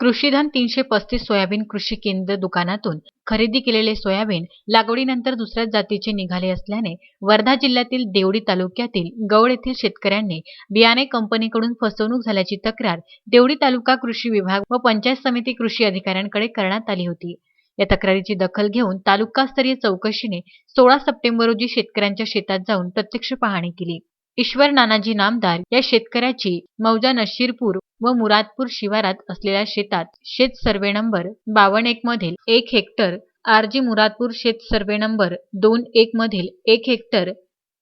कृषीधन तीनशे पस्तीस सोयाबीन कृषी केंद्र दुकानातून खरेदी केलेले सोयाबीन लागवडीनंतर दुसऱ्याच जातीचे निघाले असल्याने वर्धा जिल्ह्यातील देवडी तालुक्यातील गवळ येथील शेतकऱ्यांनी बियाणे कंपनीकडून फसवणूक झाल्याची तक्रार देवडी तालुका कृषी विभाग व पंचायत समिती कृषी अधिकाऱ्यांकडे करण्यात आली होती. या तक्रारीची दखल घेऊन तालुकास्तरीय चौकशीने सोळा सप्टेंबर रोजी शेतकऱ्यांच्या शेतात जाऊन प्रत्यक्ष पाहणी केली. ईश्वर नानाजी नामदार या शेतकऱ्याची मौजा नशीरपूर व मुरादपूर शिवारात असलेल्या शेतात शेत सर्वे नंबर बावन्न एक मधील एक हेक्टर आरजी मुरादपूर शेत सर्वे नंबर दोन एक मधील एक हेक्टर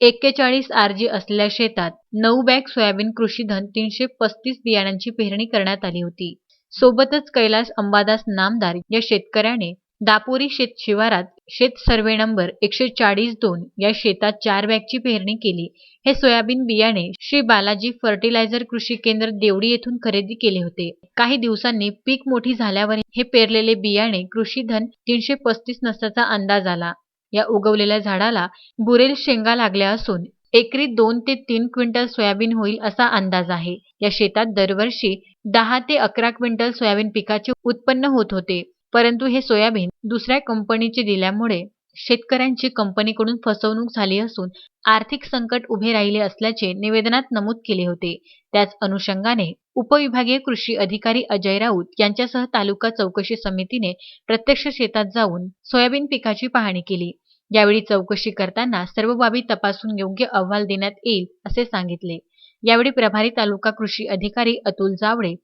एक्केचाळीस आरजी असलेल्या शेतात नऊ बॅग सोयाबीन कृषीधन तीनशे पस्तीस बियाणांची पेरणी करण्यात आली होती. सोबतच कैलास अंबादास नामदार या शेतकऱ्याने दापोरी शेत शिवारात शेत सर्वे नंबर एकशे चाळीस दोन या शेतात चार बॅगची पेरणी केली. हे सोयाबीन बियाणे श्री बालाजी फर्टिलायझर कृषी केंद्र देवडी येथून खरेदी केले होते. काही दिवसांनी पीक मोठी झाल्यावर हे पेरलेले बियाणे कृषी धन तीनशे पस्तीस नसल्याचा अंदाज आला. या उगवलेल्या झाडाला बुरेल शेंगा लागल्या असून एकरी दोन ते तीन क्विंटल सोयाबीन होईल असा अंदाज आहे. या शेतात दरवर्षी दहा ते अकरा क्विंटल सोयाबीन पिकाचे उत्पन्न होत होते. परंतु हे सोयाबीन दुसऱ्या कंपनीचे दिल्यामुळे शेतकऱ्यांची कंपनीकडून फसवणूक झाली असून आर्थिक संकट उभे राहिले असल्याचे निवेदनात नमूद केले होते. त्याच अनुषंगाने उपविभागीय कृषी अधिकारी अजय राऊत यांच्यासह तालुका चौकशी समितीने प्रत्यक्ष शेतात जाऊन सोयाबीन पिकाची पाहणी केली. यावेळी चौकशी करताना सर्व बाबी तपासून योग्य अहवाल देण्यात येईल असे सांगितले. यावेळी प्रभारी तालुका कृषी अधिकारी अतुल जावळे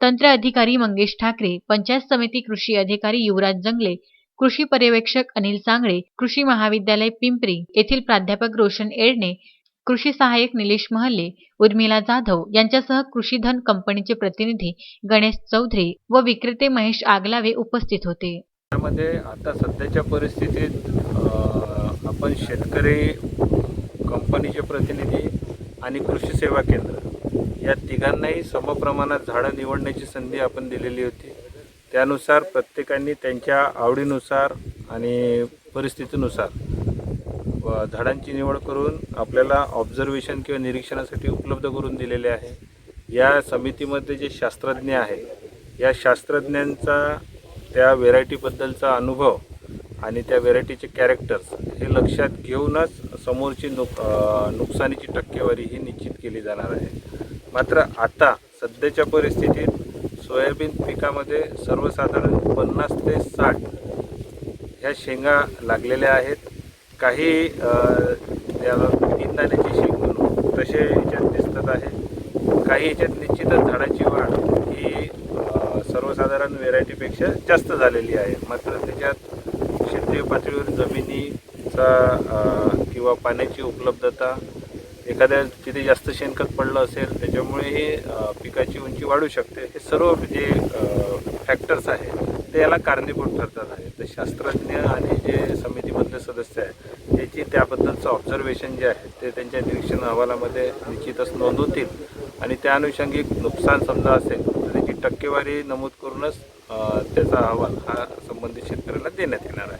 तंत्र अधिकारी मंगेश ठाकरे पंचायत समिती कृषी अधिकारी युवराज जंगले कृषी पर्यवेक्षक अनिल सांगळे कृषी महाविद्यालय पिंपरी येथील प्राध्यापक रोशन एडणे कृषी सहाय्यक निलेश महल्ले उर्मिला जाधव यांच्यासह कृषीधन कंपनीचे प्रतिनिधी गणेश चौधरी व विक्रेते महेश आगलावे उपस्थित होते. त्यामध्ये आता सध्याच्या परिस्थितीत आपण शेतकरी कंपनीचे प्रतिनिधी आणि कृषी सेवा केंद्र या तिघांनाही समप्रमाणात झाडं निवडण्याची संधी आपण दिलेली होती. त्यानुसार प्रत्येकाने त्यांच्या आवडीनुसार आणि परिस्थितीनुसार झाडांची निवड करून आपल्याला ऑब्झर्वेशन किंवा निरीक्षणासाठी उपलब्ध करून दिलेले आहे. या समितीमध्ये जे शास्त्रज्ञ आहेत या शास्त्रज्ञांचा त्या व्हेरायटीबद्दलचा अनुभव आणि त्या व्हेरायटीचे कॅरेक्टर्स हे लक्षात घेऊनच समोरची नुक नुकसानीची टक्केवारी ही निश्चित केली जाणार आहे. मात्र आता सध्याच्या परिस्थितीत सोयाबीन पिकामध्ये सर्वसाधारण पन्नास ते साठ ह्या शेंगा लागलेल्या आहेत. काही निंदाण्याची शेंग म्हणून तसे याच्यात दिसतात आहे. काही याच्यात निश्चितच झाडाची वाढ ही सर्वसाधारण व्हेरायटीपेक्षा जास्त झालेली आहे. मात्र त्याच्यात राष्ट्रीय पातळीवर जमिनीचा किंवा पाण्याची उपलब्धता एखाद्या तिथे जास्त शेणखत पडलं असेल त्याच्यामुळे हे पिकाची उंची वाढू शकते. हे सर्व जे फॅक्टर्स आहेत ते याला कारणीभूत ठरतात आहे. तर शास्त्रज्ञ आणि जे समितीमधले सदस्य आहेत त्याची त्याबद्दलचं ऑब्झर्वेशन जे आहे ते त्यांच्या निरीक्षण अहवालामध्ये निश्चितच नोंदवतील. आणि त्या अनुषंगिक नुकसान समजा असेल तर त्याची टक्केवारी नमूद करूनच त्याचा अहवाल हा संबंधित शेतकऱ्याला देण्यात येणार आहे.